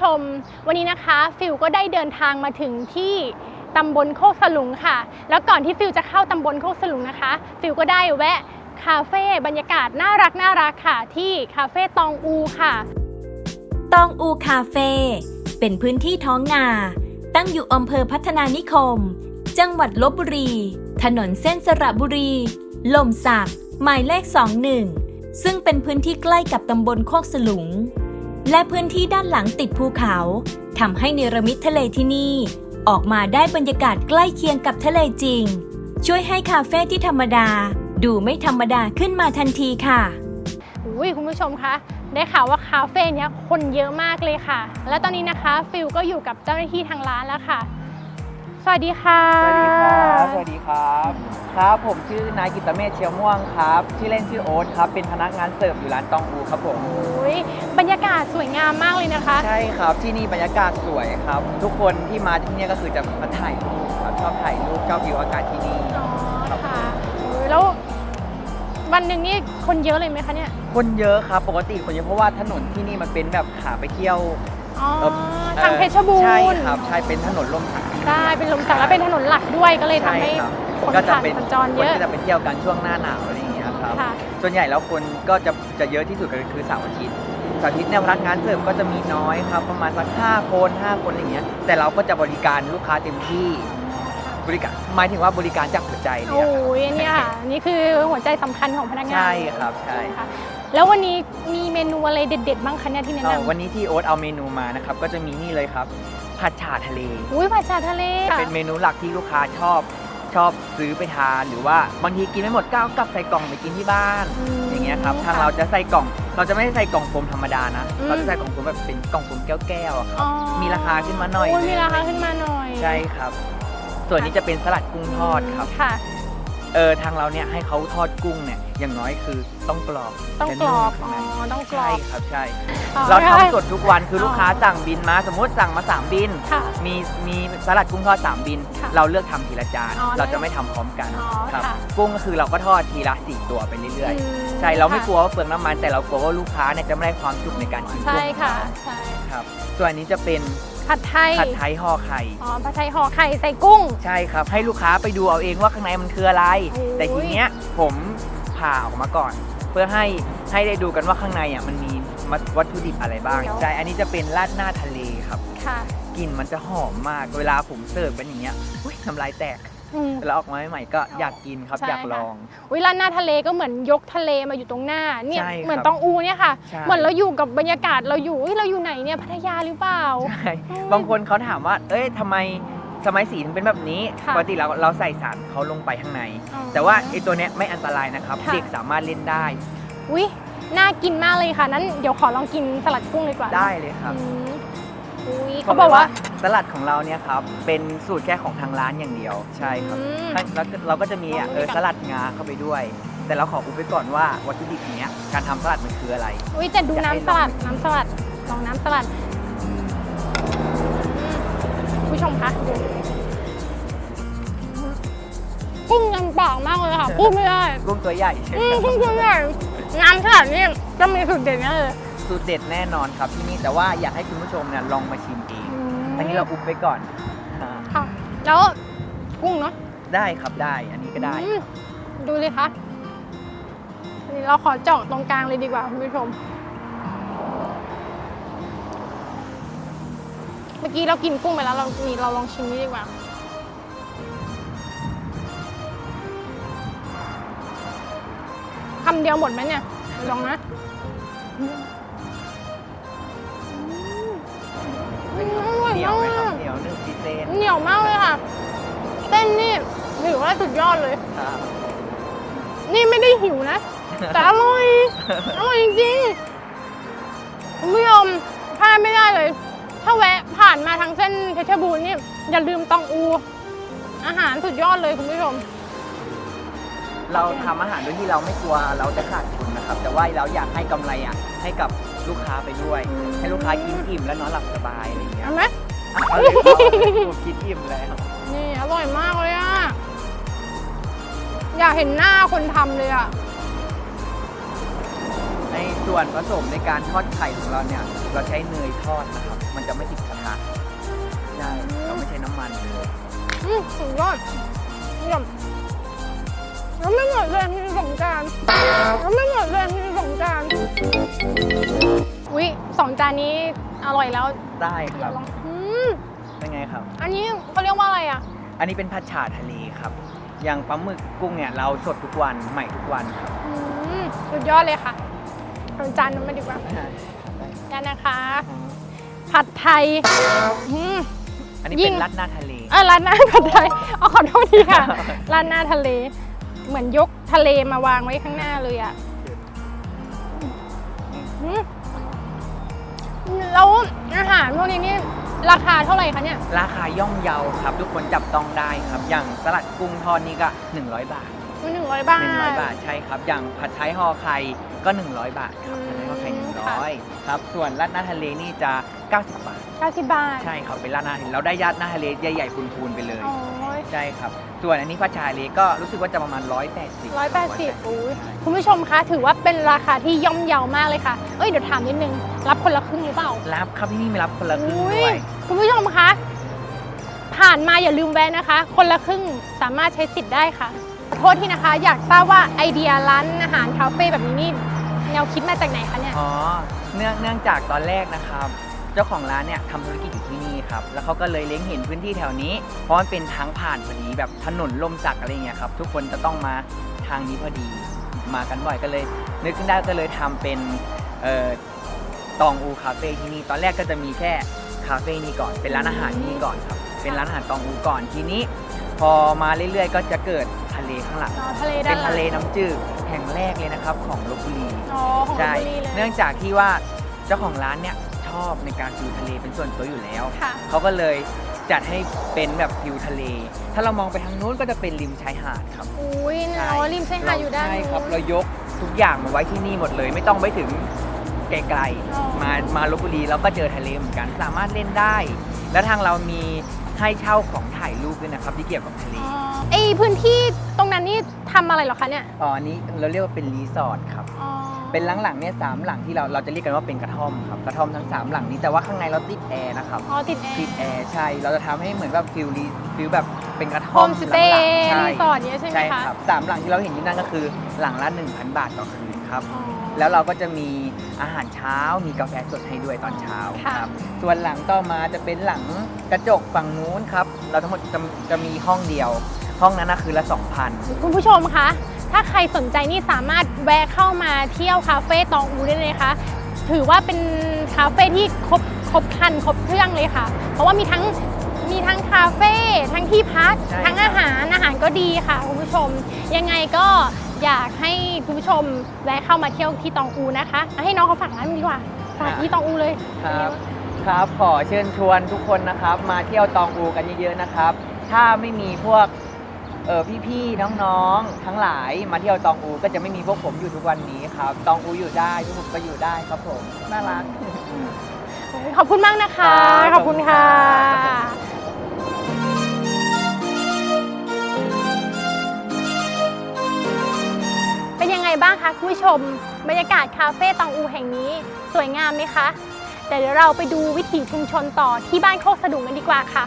ชม วันนี้นะคะฟิลก็ได้เดินทางมาถึงที่ตำบลโคกสลุงค่ะ แล้วก่อนที่ฟิลจะเข้าตำบลโคกสลุงนะคะ ฟิลก็ได้แวะคาเฟ่บรรยากาศน่ารักน่ารักค่ะ ที่คาเฟ่ตองอูค่ะ ตองอูคาเฟ่เป็นพื้นที่ท้องนา ตั้งอยู่อำเภอพัฒนานิคม จังหวัดลบบุรี ถนนเส้นสระบุรี ลมสักหมายเลข 21 ซึ่งเป็นพื้นที่ใกล้กับตำบลโคกสลุง และพื้นที่ด้านหลังติดภูเขาทำให้เนรมิตทะเลที่นี่ ออกมาได้บรรยากาศใกล้เคียงกับทะเลจริง ช่วยให้คาเฟ่ที่ธรรมดา ดูไม่ธรรมดาขึ้นมาทันทีค่ะอุ้ยคุณผู้ชมคะได้ข่าวว่าคาเฟ่เนี้ยคนเยอะมากเลยค่ะ และตอนนี้นะคะฟิลก็อยู่กับเจ้าหน้าที่ทางร้านแล้วค่ะ สวัสดีค่ะ สวัสดีครับ สวัสดีครับ ครับผมชื่อนายกิตเมธเชียวม่วงครับ ชื่อเล่นชื่อโอ๊ตครับ เป็นพนักงานเสิร์ฟอยู่ร้านตองอูครับผมอุ้ยบรรยากาศสวยงามมากเลยนะคะ ใช่ครับ ที่นี่บรรยากาศสวยครับ ทุกคนที่มาที่เนี่ยก็คือจะมาถ่ายรูปครับชอบถ่ายรูปชอบวิวอากาศที่นี่อ๋อค่ะอุ๊ยแล้ววันหนึ่งนี่คนเยอะเลยไหมคะเนี่ย คนเยอะครับ ปกติคนเยอะเพราะว่าถนนที่นี่มันเป็นแบบขาไปเที่ยวอ๋อเอ่อทางเพชรบูรณ์ ใช่ครับ ใช่เป็นถนนลมสัก ได้เป็นลมสักแล้วเป็นถนนหลักด้วยก็เลยทำใช่ให้ครับคนก็จะผ่านเป็นสัญจรคเยนอะ ก็จะไปเที่ยวกันช่วงหน้าหนาวอะไรอย่างเงี้ยครับ ค่ะ ส่วนใหญ่แล้วคนก็จะจะเยอะที่สุดก็คือเสาร์อาทิตย์เสาร์อาทิตย์เนี่ยพนักงานเสิร์ฟก็จะมีน้อยครับ ประมาณสัก5คน5คนอะไรอย่างเงี้ยแต่เราก็จะบริการลูกค้าเต็มที่บริการหมายถึงว่าบริการจากหัวใจเลยโอ้อะครับยเนี่ยค่ะนี่คือหัวใจสำคัญของพนักงานใช่ครับใช่ ค่ะแล้ววันนี้มีเมนูอะไรเด็ดๆบ้างคะเนี่ยที่แนะเอ่อนำวันนี้ที่โอ๊ตเอาเมนูมานะครับก็จะมีนี่เลยครับ ผัดฉ่าทะเล อุ้ยผัดชาทะเลค่ะเป็นเมนูหลักที่ลูกค้าชอบชอบซื้อไปทานหรือว่าบางทีกินไม่หมดก็เอากลับใส่กล่องไปกินที่บ้าน มอย่างเงี้ยครับทางค่ะเราจะใส่กล่อง เราจะไม่ได้ใส่กล่องโฟมธรรมดานะ อืม เราจะใส่กล่องโฟมแบบเป็นกล่องโฟมแก้วๆอะครับ อ๋อมีราคาขึ้นมาหน่อยโอ้ยนึงมีราคาขึ้นมาหน่อยใช่ครับ ส่วนนี้จะเป็นสลัดกุ้งทอดครับ ค่ะ เออทางเราเนี่ยให้เขาทอดกุ้งเนี่ยอย่างน้อยคือ ต้องกรอบต้องและกรนุ่มอบข้างอ๋ในอต้องกรอใช่บครับใช่อ๋อเราค่ะทำสดทุกวันคือลูกค้าสั่งบินมาสมมติสั่งมาสามบิน ค่ะมีมีสลัดกุ้งทอดสามบิน ค่ะเราเลือกทำทีละจานอ๋อเราจะไม่ทำพร้อมกันอ๋อครับค่ะกุ้งก็คือเราก็ทอดทีละสี่ตัวไปเรื่อยอืๆใช่เราไม่ค่ะกลัวว่าเปลืองน้ำมันแต่เรากลัวว่าลูกค้าเนี่ยจะไม่ได้ความสุขในการกินใช่กุ้งค่ะใช่ครับส่วนอันนี้จะเป็นผัดไทยผัดไทยห่อไข่ อ๋อผัดไทยห่อไข่ใส่กุ้ง ใช่ครับ ให้ลูกค้าไปดูเอาเองว่าข้างในมันคืออะไร โอ้ยแต่ทีเนี้ยผมผ่าออกมาก่อน เพื่อให้ให้ได้ดูกันว่าข้างในอะมันมีวัตถุดิบอะไรบ้าง ใช่ อันนี้จะเป็นราดหน้าทะเลครับค่ะกลิ่นมันจะหอมมาก เวลาผมเสิร์ฟเป็นอย่างเงี้ยอุ๊ยน้ำลายแตกอืมแล้วออกมาใหม่ๆก็อยากกินครับใช่อยากค่ะลองวิร้านหน้าทะเลก็เหมือนยกทะเลมาอยู่ตรงหน้าเนี่ยใช่ครับเหมือนตองอูเนี่ยค่ะใช่เหมือนเราอยู่กับบรรยากาศเราอยู่เฮ้ยเราอยู่ไหนเนี่ยพัทยาหรือเปล่าใช่บางคนเขาถามว่า เอ้ยทำไม ทำไมสีถึงเป็นแบบนี้ค่ะปกติเราเราใส่สารเขาลงไปข้างใน อ๋อแต่ว่าไอ้ตัวเนี้ยไม่อันตรายนะครับ ค่ะ เด็กสามารถเล่นได้อุ้ยน่ากินมากเลยค่ะ นั้นเดี๋ยวขอลองกินสลัดกุ้งเลยดีกว่าได้เลยครับ อืมอุ้ยเขาบอกว่าสลัดของเราเนี่ยครับเป็นสูตรแค่ของทางร้านอย่างเดียวใช่ครับอืม แล้วก็เราก็จะมีลองดูเออกันสลัดงาเข้าไปด้วย แต่เราขออุบไปก่อนว่าวัตถุดิบเนี้ยการทำสลัดมันคืออะไร อุ้ยแต่ดูอยากให้น้ำสลัดน้ำสลัดลองน้ำสลัดอืมผู้ช มคะดูกุ้งยังปากมากเลยค่ะพูดไม่ได้กุ้งตัวใหญ่ใช่ไหอืมมกุ้งตัวใหญ่น้ำสลัดนี่ก็มีสูตรเด็ดแน่เลยสูตรเด็ดแน่นอนครับที่นี่แต่ว่าอยากให้คุณผู้ชมเนี่ยลองมาชิมเองอืมอันนี้เราอุบไปก่อนอ่าค่ะแล้วกุ้งเนาะได้ครับได้อันนี้ก็ได้อืมดูเลยคะอันนี้เราขอเจาะตรงกลางเลยดีกว่าคุณผู้ชม เมื่อกี้เรากินกุ้งไปแล้วเรานี่เราลองชิมนี่ดีกว่า คำเดียวหมดไหมเนี่ย ลองนะอืมอืมอร่อยเหนียวไหมครัมาบกเหนียวหนึ่งซีเซนเหนียวมากเลยค่ะเส้นนี่ถือว่าสุดยอดเลย ครับ นี่ไม่ได้หิวนะ แต่อร่อย อร่อยจริงๆคุณผู้ชมพลาดไม่ได้เลย ถ้าแวะผ่านมาทางเส้นเพชรบูรณ์นี่อย่าลืมตองอู อาหารสุดยอดเลยคุณผู้ชม เราทำอาหารโดยที่เราไม่กลัวเราจะขาดทุนนะครับ แต่ว่าเราอยากให้กำไรอะให้กับลูกค้าไปด้วย อืม ให้ลูกค้ากินอิ่มแล้วนอนหลับสบายอะไรอย่างเงี้ยเอาไหมเอาเลยครับผมคิดอิ่มแล้ว นี่ อร่อยมากเลยอะอยากเห็นหน้าคนทำเลยอะใน ส่วนผสมในการทอดไข่ของเราเนี่ย เราใช้เนยทอดนะครับ มันจะไม่ติดกระทะใช่เราไม่ใช้น้ำมันเลยอืมสุดยอดเยี่ยมแล้วไม่เหมือนเลยมีสงกรารแล้วไม่เหมือนเลยมีสงกรารอุ๊ยสองจานนี้อร่อยแล้วได้ครับลองอืมเป็นไงครับ อันนี้เขาเรียกว่าอะไรอะ อันนี้เป็นผัดฉ่าทะเลครับ อย่างปลาหมึกกุ้งเนี่ยเราสดทุกวันใหม่ทุกวันครับอืมสุดยอดเลยค่ะ เอาจานนั้นมาดีกว่านั่นนะคะ ผัดไทยอืม อันนี้ยิ่เป็นงรัดหน้าทะเล เออร้านหน้าผัดไทยเอาขอโทษทีค่ะ ร้านหน้าทะเล เหมือนยกทะเลมาวางไว้ข้างหน้าเลยอะอืมแล้วอาหารพวกนี้นี่ราคาเท่าไหร่คะเนี่ย ราคาย่อมเยาครับ ทุกคนจับต้องได้ครับ อย่างสลัดกุ้งทอดนี่ก็ 100 บาท หนึ่งร้อยบาท 100 บาทใช่ครับ อย่างผัดไทยห่อไข่ ก็ 100 บาทครับอืมผัดไทยห่อไข่ค่ะ100ครับ ส่วนราดหน้าทะเลนี่จะ 90 บาทเก้าสิบบาท ใช่ครับเป็นราดหน้าทะเลเราได้ราดหน้าทะเลใหญ่ๆพูนๆไปเลยอ๋อใช่ครับ ส่วนอันนี้ผัดชาทะเลก็รู้สึกว่าจะประมาณ 180 ร้อยแปดสิบอุ้ยคุณผู้ชมคะ ถือว่าเป็นราคาที่ย่อมเยาวมากเลยค่ะ เอ้ย เดี๋ยวถามนิดนึง รับคนละครึ่งหรือเปล่า รับครับที่นี่มีรับคนละครึ่งอุ๊ด้วย คุณผู้ชมคะ ผ่านมาอย่าลืมแวะนะคะ คนละครึ่งสามารถใช้สิทธิ์ได้ค่ะ ขอโทษที่นะคะ อยากทราบว่าไอเดียร้านอาหารคาเฟ่แบบนี้นี่แนวคิดมาจากไหนคะเนี่ย อ๋อ เนื่องเนื่องจากตอนแรกนะครับ เจ้าของร้านเนี่ยทำธุรกิจอยู่ที่นี่ครับ แล้วเขาก็เลยเล็งเห็นพื้นที่แถวนี้ เพราะมันเป็นทางผ่านพอดีแบบถนนลมสักอะไรเงี้ยครับ ทุกคนจะต้องมาทางนี้พอดี มากันบ่อยก็เลย นึกขึ้นได้ก็เลยทำเป็นเอ่อตองอูคาเฟ่ที่นี่ตอนแรกก็จะมีแค่คาเฟ่นี้ก่อน เป็นร้านอาหารนี่ก่อนครับ เป็นร้านอาหารตองอูก่อนทีนี้ พอมาเรื่อยๆ ก็จะเกิดทะเลข้างหลัง อ๋อทะเลด้าเป็นนหลังทะเลน้ำจืดแห่งแรกเลยนะครับของลบบุรี อ๋อของลใช่พบุรีเลยเนื่องจากที่ว่าเจ้าของร้านเนี่ยชอบในการวิวทะเลเป็นส่วนตัวอยู่แล้ว ค่ะ เขาก็เลยจัดให้เป็นแบบวิวทะเล ถ้าเรามองไปทางนู้นก็จะเป็นริมชายหาดครับอุ้ยเนาะริมชายหาดอยู่ด้านใช่นู้น ครับ เรายกทุกอย่างมาไว้ที่นี่หมดเลย ไม่ต้องไปถึงไกลอ๋อ ๆ มามาลบบุรีเราก็เจอทะเลเหมือนกัน สามารถเล่นได้ แล้วทางเรามี ให้เช่าของถ่ายรูปด้วยนะครับที่เกี่ยวกับทะเลอ๋อไอพื้นที่ตรงนั้นนี่ทำอะไรเหรอคะเนี่ย อ๋ออันนี้เราเรียกว่าเป็นรีสอร์ทครับ อ๋อ เป็นหลังๆเนี่ยสามหลังที่เราเราจะเรียกกันว่าเป็นกระท่อมครับกระท่อมทั้งสามหลังนี้แต่ว่าข้างในเราติดแอร์นะครับอ๋อติดแอติดร์แอร์ใช่เราจะทำให้เหมือนแบบฟิลรีฟิลแบบเป็นกระโฮท่อมมสเตหลังย์ๆใช่รีสอร์ทเนี้ยใช่ไหมใช่คะ ครับสามหลังที่เราเห็นอยู่นั่นก็คือหลังละ1,000 บาทต่อคืน ครับอ๋อแล้วเราก็จะมีอาหารเช้า มีกาแฟสดให้ด้วยตอนเช้าค่ะครับ ส่วนหลังต่อมาจะเป็นหลังกระจกฝั่งนู้นครับ เราทั้งหมดจะจะมีห้องเดียว ห้องนั้นนะคือละ 2,000 คุณผู้ชมคะ ถ้าใครสนใจนี่สามารถแวะเข้ามาเที่ยวคาเฟ่ตองอูได้เลยนะคะ ถือว่าเป็นคาเฟ่ที่ครบครบครันครบเครื่องเลยค่ะ เพราะว่ามีทั้งมีทั้งคาเฟ่ทั้งที่พักใช่ทั้งครับอาหารอาหารก็ดีค่ะคุณผู้ชม ยังไงก็ อยากให้คุณผู้ชมแวะเข้ามาเที่ยวที่ตองอูนะคะอะให้น้องเขาฝากร้านดีกว่าฝากที่ตองอูเลยครับครับขอเชิญชวนทุกคนนะครับ มาเที่ยวตองอูกันเยอะๆนะครับ ถ้าไม่มีพวกเออพี่ๆน้องๆทั้งหลายมาเที่ยวตองอูก็จะไม่มีพวกผมอยู่ทุกวันนี้ครับตองอูอยู่ได้ทุกคนก็อยู่ได้ครับผมน่ารักขอบคุณมากนะคะครับขอบคุณค่ะ เป็นยังไงบ้างคะคุณผู้ชม บรรยากาศคาเฟ่ตองอูแห่งนี้ สวยงามไหมคะแต่เดี๋ยวเราไปดูวิถีชุมชนต่อที่บ้านโคกสะดุงกันดีกว่าค่ะ